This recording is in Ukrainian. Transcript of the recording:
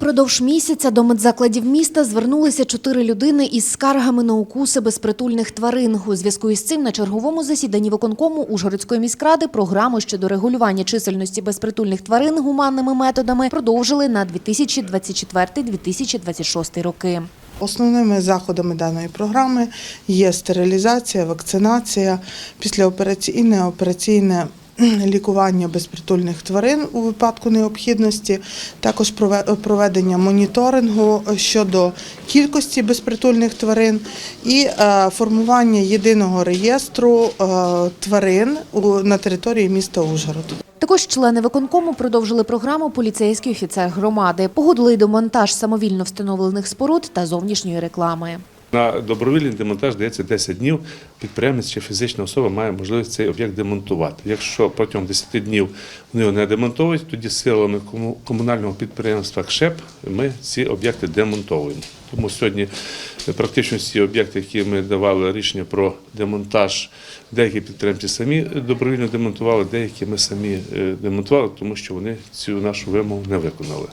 Упродовж місяця до медзакладів міста звернулися чотири людини із скаргами на укуси безпритульних тварин. У зв'язку із цим на черговому засіданні виконкому Ужгородської міськради програму щодо регулювання чисельності безпритульних тварин гуманними методами продовжили на 2024-2026 роки. Основними заходами даної програми є стерилізація, вакцинація, післяопераційне, операційне лікування безпритульних тварин у випадку необхідності, також прове- проведення моніторингу щодо кількості безпритульних тварин і е, формування єдиного реєстру е, тварин на території міста Ужгород. Також члени виконкому продовжили програму Поліцейський офіцер громади. Погодили й демонтаж самовільно встановлених споруд та зовнішньої реклами. На добровільний демонтаж дається 10 днів. Підприємець чи фізична особа має можливість цей об'єкт демонтувати. Якщо протягом 10 днів вони його не демонтують, тоді силами комунального підприємства КШЕП ми ці об'єкти демонтовуємо. Тому сьогодні практично всі об'єкти, які ми давали рішення про демонтаж, деякі підприємці самі добровільно демонтували, деякі ми самі е, демонтували, тому що вони цю нашу вимогу не виконали.